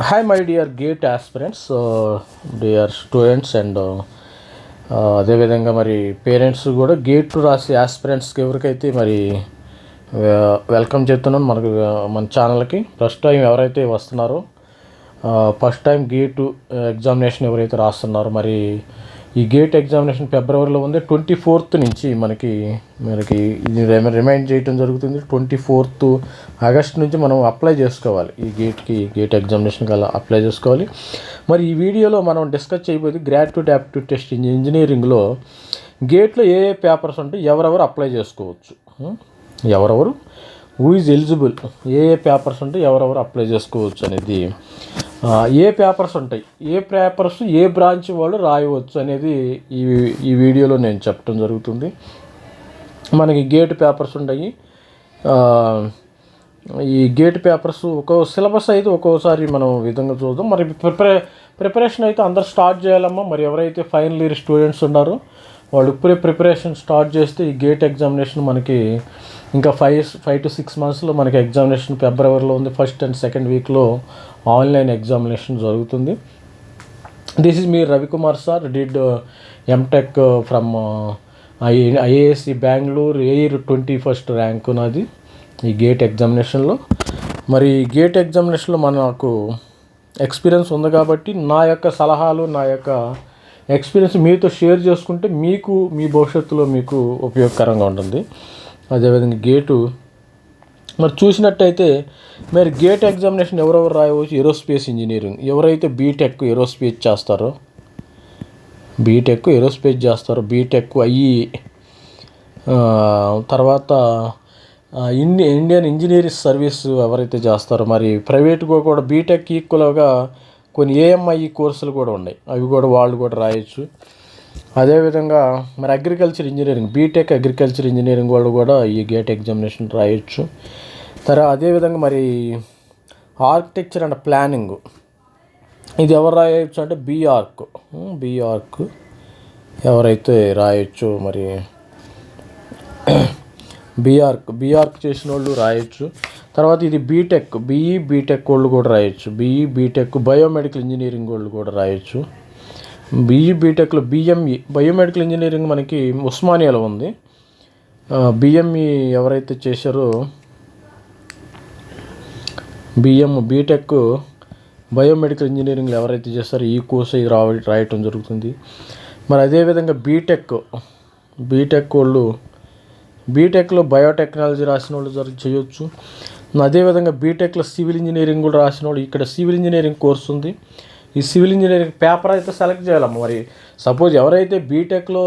Hi my dear GATE aspirants dear students and అదేవిధంగా మరి parents కూడా గేట్ రాసే ఆస్పిరెంట్స్కి ఎవరికైతే మరి వెల్కమ్ చెప్తున్నాను మనకు మన ఛానల్కి ఫస్ట్ టైం ఎవరైతే వస్తున్నారో ఫస్ట్ టైం గేట్ ఎగ్జామినేషన్ ఎవరైతే రాస్తున్నారో మరి ఈ గేట్ ఎగ్జామినేషన్ ఫిబ్రవరిలో ఉంది. ట్వంటీ ఫోర్త్ నుంచి మనకి మనకి ఇది రిమైండ్ చేయడం జరుగుతుంది. ట్వంటీ ఫోర్త్ ఆగస్ట్ నుంచి మనం అప్లై చేసుకోవాలి. ఈ గేట్కి గేట్ ఎగ్జామినేషన్కి అలా అప్లై చేసుకోవాలి. మరి ఈ వీడియోలో మనం డిస్కస్ చేయబోయేది గ్రాట్యుయేట్ యాప్టిట్యూడ్ టెస్ట్ ఇంజనీరింగ్లో గేట్లో ఏ ఏ పేపర్స్ ఉంటే ఎవరెవరు అప్లై చేసుకోవచ్చు? ఎవరెవరు? హూ ఈజ్ ఎలిజిబుల్ ఏ ఏ పేపర్స్ ఉంటే ఎవరెవరు అప్లై చేసుకోవచ్చు అనేది ఏ పేపర్స్ ఉంటాయి? ఏ పేపర్స్ ఏ బ్రాంచ్ వాళ్ళు రాయవచ్చు అనేది ఈ ఈ వీడియోలో నేను చెప్పడం జరుగుతుంది. మనకి గేట్ పేపర్స్ ఉంటాయి. ఈ గేట్ పేపర్స్ ఒక్కో సిలబస్ అయితే ఒక్కోసారి మనం విధంగా చూద్దాం. మరి ప్రిపరే ప్రిపరేషన్ అయితే అందరు స్టార్ట్ చేయాలమ్మా. మరి ఎవరైతే ఫైనల్ ఇయర్ స్టూడెంట్స్ ఉన్నారో వాళ్ళు ఇప్పుడే ప్రిపరేషన్ స్టార్ట్ చేస్తే ఈ గేట్ ఎగ్జామినేషన్ మనకి ఇంకా ఫైవ్ ఫైవ్ టు సిక్స్ మంత్స్లో మనకి ఎగ్జామినేషన్ ఫిబ్రవరిలో ఉంది ఫస్ట్ అండ్ సెకండ్ వీక్లో ఆన్లైన్ ఎగ్జామినేషన్ జరుగుతుంది. This is me Ravikumar sir did MTech from I IISc Bengaluru AIR twenty first rank నాది ఈ గేట్ ఎగ్జామినేషన్లో మరి ఈ గేట్ ఎగ్జామినేషన్లో మనకు ఎక్స్పీరియన్స్ ఉంది కాబట్టి నా యొక్క సలహాలు నా యొక్క ఎక్స్పీరియన్స్ మీతో షేర్ చేసుకుంటే మీకు మీ భవిష్యత్తులో మీకు ఉపయోగకరంగా ఉంటుంది. అదేవిధంగా గేటు మరి చూసినట్టయితే మరి గేట్ ఎగ్జామినేషన్ ఎవరెవరు రాయవచ్చు? Aerospace engineering. ఎవరైతే బీటెక్ ఏరోస్పేస్ చేస్తారో బీటెక్ ఏరోస్పేస్ చేస్తారో బీటెక్ అయ్యి తర్వాత ఇండి ఇండియన్ ఇంజనీరింగ్ సర్వీస్ ఎవరైతే చేస్తారో మరి ప్రైవేట్గా కూడా బీటెక్ ఈక్వల్గా కొన్ని ఏఎంఐ కోర్సులు కూడా ఉన్నాయి. అవి కూడా వాళ్ళు కూడా రాయొచ్చు. అదేవిధంగా మరి agriculture engineering BTech agriculture engineering వాళ్ళు కూడా ఈ గేట్ ఎగ్జామినేషన్ రాయొచ్చు. తర్వాత అదేవిధంగా మరి ఆర్కిటెక్చర్ అండ్ ప్లానింగ్ ఇది ఎవరు రాయొచ్చు అంటే బీఆర్క్ బీఆర్క్ ఎవరైతే రాయొచ్చు మరి బీఆర్క్ బీఆర్క్ చేసిన వాళ్ళు రాయొచ్చు. తర్వాత ఇది బీటెక్ బీఈ బీటెక్ వాళ్ళు కూడా రాయొచ్చు. బీఈ బీటెక్ బయోమెడికల్ ఇంజనీరింగ్ వాళ్ళు కూడా రాయొచ్చు. బీఈ బీటెక్లో బిఎంఈ బయోమెడికల్ ఇంజనీరింగ్ మనకి ఉస్మానియాలో ఉంది. బిఎంఈ ఎవరైతే చేశారో బిఎం బీటెక్ బయోమెడికల్ ఇంజనీరింగ్లో ఎవరైతే చేస్తారో ఈ కోర్స్ రావ రాయటం జరుగుతుంది. మరి అదేవిధంగా బీటెక్ బీటెక్ వాళ్ళు బీటెక్లో బయోటెక్నాలజీ రాసిన వాళ్ళు జర చేయొచ్చు. అదేవిధంగా బీటెక్లో సివిల్ ఇంజనీరింగ్ కూడా రాసిన వాడు ఇక్కడ సివిల్ ఇంజనీరింగ్ కోర్స్ ఉంది. ఈ సివిల్ ఇంజనీరింగ్ పేపర్ అయితే సెలెక్ట్ చేయాలమ్మ మరి. సపోజ్ ఎవరైతే బీటెక్లో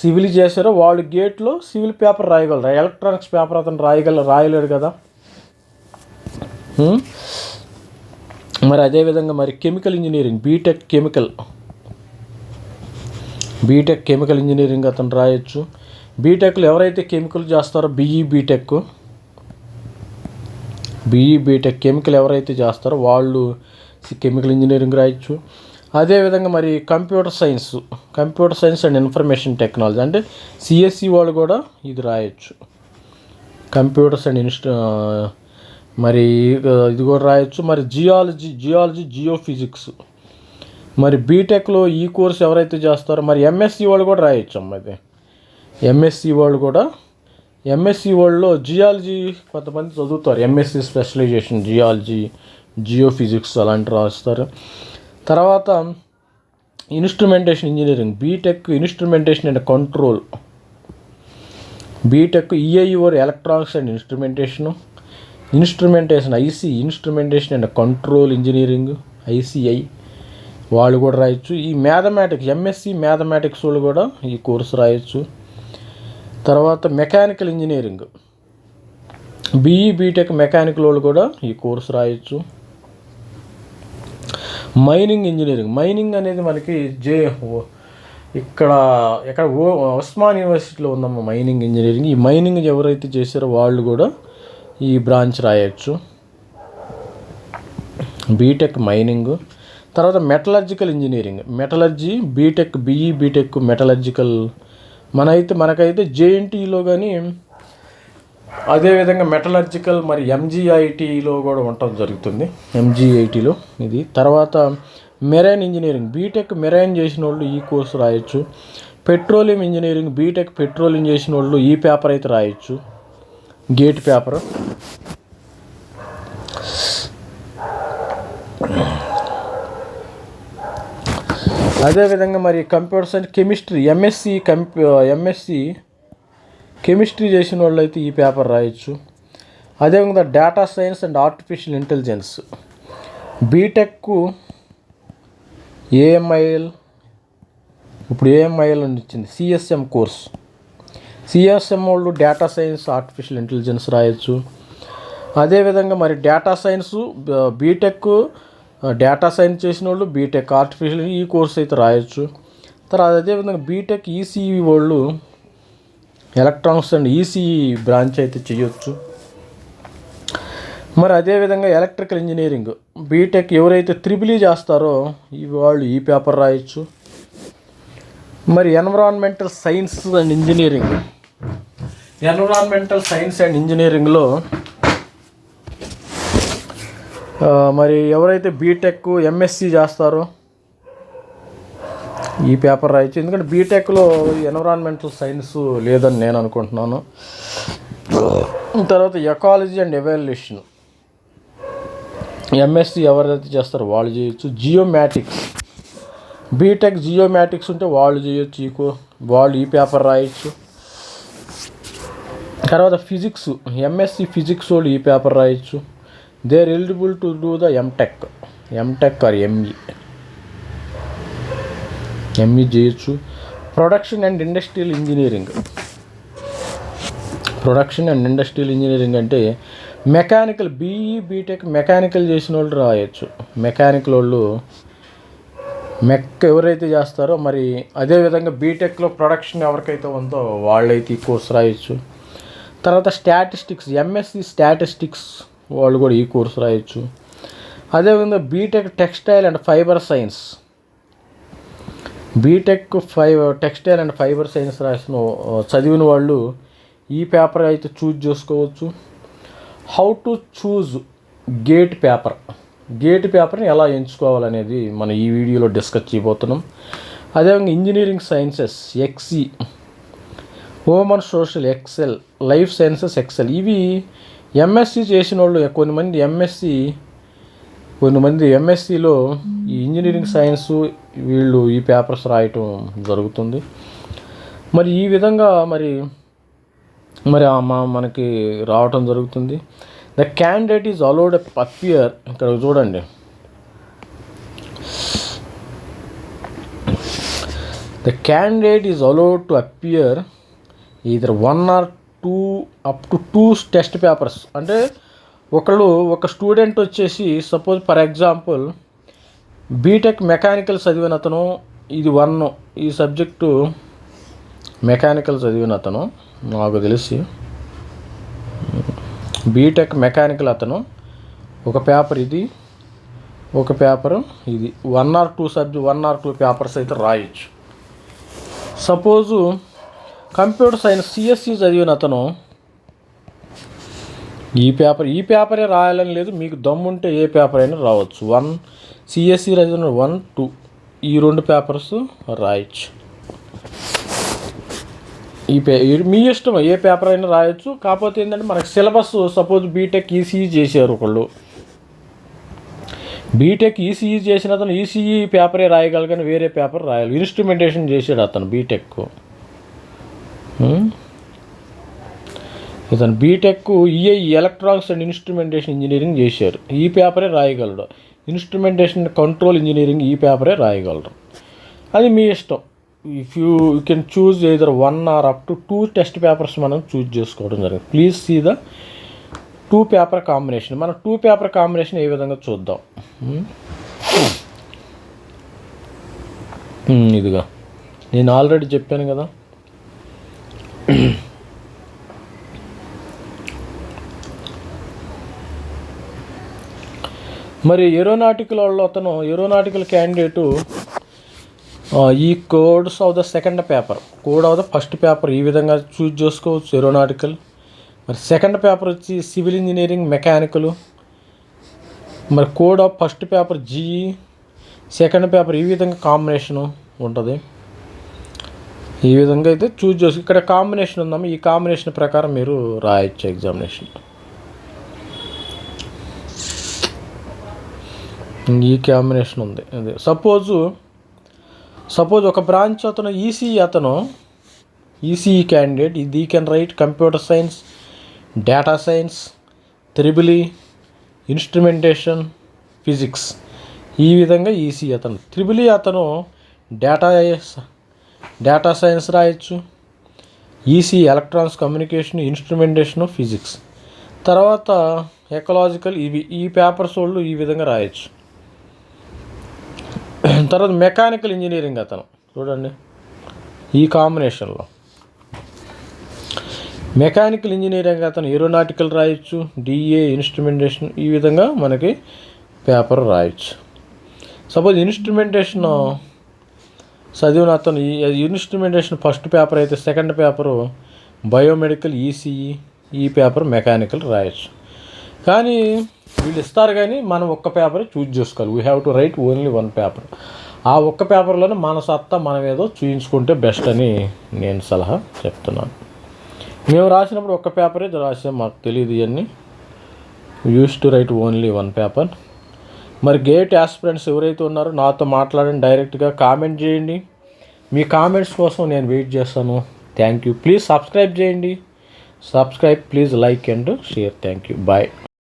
సివిల్ చేశారో వాళ్ళు గేట్లో సివిల్ పేపర్ రాయగలరు? ఎలక్ట్రానిక్స్ పేపర్ అతను రాయగల రాయలేడు కదా. మరి అదేవిధంగా మరి chemical engineering BTech chemical. BTech chemical engineering అతను రాయొచ్చు. బీటెక్లో ఎవరైతే కెమికల్ చేస్తారో BE BTech BE BTech chemical ఎవరైతే చేస్తారో వాళ్ళు కెమికల్ ఇంజనీరింగ్ రాయొచ్చు. అదేవిధంగా మరి computer science computer science and information technology అంటే సిఎస్సి వాళ్ళు కూడా ఇది రాయొచ్చు. కంప్యూటర్స్ అండ్ ఇన్స్ట మరి ఇది కూడా రాయొచ్చు. మరి జియాలజీ జియాలజీ జియో ఫిజిక్స్ మరి బీటెక్లో ఈ కోర్స్ ఎవరైతే చేస్తారో మరి ఎంఎస్సి వాళ్ళు కూడా రాయొచ్చు అమ్మ అది ఎంఎస్సి వాళ్ళు కూడా ఎంఎస్సి వరల్డ్లో జియాలజీ కొంతమంది చదువుతారు. MSc specialization geology geophysics అలాంటి రాస్తారు. తర్వాత instrumentation engineering BTech instrumentation and control BTech EI or electronics and instrumentation instrumentation IC instrumentation and control engineering ICI వాళ్ళు కూడా రాయొచ్చు. ఈ మ్యాథమెటిక్స్ ఎంఎస్సి మ్యాథమెటిక్స్ వాళ్ళు కూడా ఈ కోర్సు రాయొచ్చు. తర్వాత mechanical engineering. BE BTech mechanical వాళ్ళు కూడా ఈ కోర్సు రాయొచ్చు. Mining engineering. మైనింగ్ అనేది మనకి జే ఓ- ఇక్కడ ఎక్కడ ఓ ఉస్మాన్ యూనివర్సిటీలో ఉందమ్మ మైనింగ్ ఇంజనీరింగ్. ఈ మైనింగ్ ఎవరైతే చేశారో వాళ్ళు కూడా ఈ బ్రాంచ్ రాయొచ్చు. BTech mining. తర్వాత metallurgical engineering. Metallurgy BTech BE BTech metallurgical మనైతే మనకైతే జేఎన్టీలో కానీ అదేవిధంగా మెటలర్జికల్ మరి ఎంజీఐటీలో కూడా ఉండటం జరుగుతుంది. ఎంజీఐటీలో ఇది. తర్వాత మెరైన్ ఇంజనీరింగ్. బీటెక్ మెరైన్ చేసిన వాళ్ళు ఈ కోర్సు రాయొచ్చు. పెట్రోలియం ఇంజనీరింగ్ బీటెక్ పెట్రోలియం చేసిన వాళ్ళు ఈ పేపర్ అయితే రాయొచ్చు. GATE paper. అదేవిధంగా మరి కంప్యూటర్ సైన్స్ కెమిస్ట్రీ ఎంఎస్సి కంప్యూ ఎంఎస్సి కెమిస్ట్రీ చేసిన వాళ్ళు అయితే ఈ పేపర్ రాయొచ్చు. అదేవిధంగా data science and artificial intelligence. BTech AIML ఇప్పుడు ఏఎంఐఎల్ అని వచ్చింది. CSM course. సిఎస్ఎం వాళ్ళు డేటా సైన్స్ ఆర్టిఫిషియల్ ఇంటెలిజెన్స్ రాయొచ్చు. అదేవిధంగా మరి data science BTech data science చేసిన వాళ్ళు బీటెక్ ఆర్టిఫిషియల్ ఈ కోర్స్ అయితే రాయొచ్చు. తర్వాత అదేవిధంగా బీటెక్ ఈసీఈ వాళ్ళు ఎలక్ట్రానిక్స్ అండ్ ఈసీఈ బ్రాంచ్ అయితే చేయొచ్చు. మరి అదేవిధంగా ఎలక్ట్రికల్ ఇంజనీరింగ్ బీటెక్ ఎవరైతే త్రిబుల్ e చేస్తారో ఈ వాళ్ళు ఈ పేపర్ రాయొచ్చు. మరి environmental science and engineering environmental science and ఇంజనీరింగ్లో మరి ఎవరైతే బీటెక్ ఎంఎస్సి చేస్తారో ఈ పేపర్ రాయొచ్చు. ఎందుకంటే బీటెక్లో ఎన్విరాన్మెంటల్ సైన్స్ లేదని నేను అనుకుంటున్నాను. తర్వాత ఎకాలజీ అండ్ ఎవాల్యుయేషన్ ఎంఎస్సి ఎవరైతే చేస్తారో వాళ్ళు చేయొచ్చు. జియోమాటిక్స్ బీటెక్ జియోమ్యాటిక్స్ ఉంటే వాళ్ళు చేయొచ్చు. ఈ కో- వాళ్ళు ఈ పేపర్ రాయొచ్చు. తర్వాత ఫిజిక్స్ ఎంఎస్సి ఫిజిక్స్ వాళ్ళు ఈ పేపర్ రాయొచ్చు. They are eligible to do the MTech MTech or ME ME చేయొచ్చు production and industrial engineering production and industrial engineering అంటే మెకానికల్ బీఈ బీటెక్ మెకానికల్ చేసిన వాళ్ళు రాయొచ్చు. మెకానికల్ వాళ్ళు మెక్ ఎవరైతే చేస్తారో మరి అదేవిధంగా బీటెక్లో ప్రొడక్షన్ ఎవరికైతే ఉందో వాళ్ళైతే ఈ కోర్స్ రాయొచ్చు. తర్వాత స్టాటిస్టిక్స్ ఎంఎస్సి స్టాటిస్టిక్స్ వాళ్ళు కూడా ఈ కోర్స్ రాయొచ్చు. అదేవిధంగా BTech textile and fibre science BTech five textile and fibre science రాసిన చదివిన వాళ్ళు ఈ పేపర్ అయితే చూజ్ చేసుకోవచ్చు. How to choose GATE paper GATE పేపర్ని ఎలా ఎంచుకోవాలనేది మనం ఈ వీడియోలో డిస్కస్ చేయబోతున్నాం. అదేవిధంగా engineering sciences XE home social XL life sciences XL ఇవి ఎంఎస్సి చేసిన వాళ్ళు కొన్ని మంది ఎంఎస్సి కొంతమంది ఎంఎస్సిలో ఈ ఇంజనీరింగ్ సైన్స్ వీళ్ళు ఈ పేపర్స్ రాయటం జరుగుతుంది. మరి ఈ విధంగా మరి మరి మనకి రావటం జరుగుతుంది. The candidate is allowed appear ఇక్కడ చూడండి. The candidate is allowed to appear either one or two up to two test papers. అంటే ఒకళ్ళు ఒక స్టూడెంట్ వచ్చేసి suppose for example BTech mechanical చదివిన అతను ఇది వన్ ఈ సబ్జెక్టు మెకానికల్ చదివిన అతను నాకు తెలిసి బీటెక్ మెకానికల్ అతను ఒక పేపర్ ఇది ఒక పేపర్ ఇది one or two subject one or two papers అయితే రాయొచ్చు. సపోజు కంప్యూటర్ సైన్స్ సిఎస్సి చదివిన అతను ఈ పేపర్ ఈ పేపరే రాయాలని లేదు. మీకు దమ్ముంటే ఏ పేపర్ అయినా రావచ్చు. వన్ సిఎస్సి చదివిన వన్ టూ. ఈ రెండు పేపర్స్ రాయొచ్చు. ఈ పే మీ ఇష్టం ఏ పేపర్ అయినా రాయొచ్చు. కాకపోతే ఏంటంటే మనకి సిలబస్ సపోజ్ బీటెక్ ఈసీఈ చేశారు ఒకళ్ళు. బీటెక్ ఈసీఈ చేసిన అతను ఈసీఈ పేపరే రాయగలరు వేరే పేపర్ రాయాలి. ఇన్స్ట్రుమెంటేషన్ చేశాడు అతను బీటెక్ ఇతను B Tech EI electronics and instrumentation engineering చేశారు. ఈ పేపరే రాయగలడు. ఇన్స్ట్రుమెంటేషన్ కంట్రోల్ ఇంజనీరింగ్ ఈ పేపరే రాయగలరు అది మీ ఇష్టం. If you you can choose either one or up to two test papers మనం చూజ్ చేసుకోవడం జరిగింది. Please see the two paper combination మనం టూ పేపర్ కాంబినేషన్ ఏ విధంగా చూద్దాం. Hmm. Hmm, ఇదిగా. నేను ఆల్రెడీ చెప్పాను కదా. మరి ఏరోనాటికల్ వాళ్ళు అతను ఏరోనాటికల్ క్యాండిడేటు ఈ codes of the second paper. Code of the first paper ఈ విధంగా చూజ్ చేసుకోవచ్చు ఏరోనాటికల్. మరి సెకండ్ పేపర్ వచ్చి సివిల్ ఇంజనీరింగ్ మెకానికల్. మరి code of first paper GE second paper ఈ విధంగా కాంబినేషను ఉంటుంది. ఈ విధంగా అయితే చూజ్ చేసి ఇక్కడ కాంబినేషన్ ఉందమ్మా. ఈ కాంబినేషన్ ప్రకారం మీరు రాయొచ్చు ఎగ్జామినేషన్. ఈ కాంబినేషన్ ఉంది. అదే. సపోజు సపోజ్ ఒక బ్రాంచ్ అతను ఈసీఈ అతను ఈసీఈ క్యాండిడేట్ ఇది can write computer science data science triple E instrumentation physics ఈ విధంగా ఈసీ అతను. త్రిబులి అతను డేటా డేటా సైన్స్ రాయొచ్చు. EC electronics communication instrumentation physics తర్వాత ఎకలాజికల్ ఇవి ఈ పేపర్స్ వాళ్ళు ఈ విధంగా రాయొచ్చు. తర్వాత మెకానికల్ ఇంజనీరింగ్ అతను. చూడండి. ఈ కాంబినేషన్లో. మెకానికల్ ఇంజనీరింగ్ అతను ఏరోనాటికల్ రాయొచ్చు డిఏ ఇన్స్ట్రుమెంటేషన్ ఈ విధంగా మనకి పేపర్ రాయొచ్చు. సపోజ్ ఇన్స్ట్రుమెంటేషన్ చదివిన అతను ఈ ఇన్స్ట్రుమెంటేషన్ ఫస్ట్ పేపర్ అయితే సెకండ్ పేపరు బయోమెడికల్ ఈసీఈ ఈ పేపర్ మెకానికల్ రాయొచ్చు. కానీ వీళ్ళు ఇస్తారు కానీ మనం ఒక్క పేపర్ చూజ్ చేసుకోవాలి. We have to write only one paper ఆ ఒక్క పేపర్లోనే మన సత్తా మనం ఏదో చూయించుకుంటే బెస్ట్ అని నేను సలహా చెప్తున్నాను. మేము రాసినప్పుడు ఒక్క పేపరే రాసాం మాకు తెలియదు ఇవన్నీ. Use to write only one paper మరి గేట్ ఆస్పిరెంట్స్ ఎవరైతే ఉన్నారో నాతో మాట్లాడండి డైరెక్ట్గా కామెంట్ చేయండి. మీ కామెంట్స్ కోసం నేను వెయిట్ చేస్తాను. థ్యాంక్ యూ ప్లీజ్ సబ్స్క్రైబ్ చేయండి. Subscribe please like and share thank you bye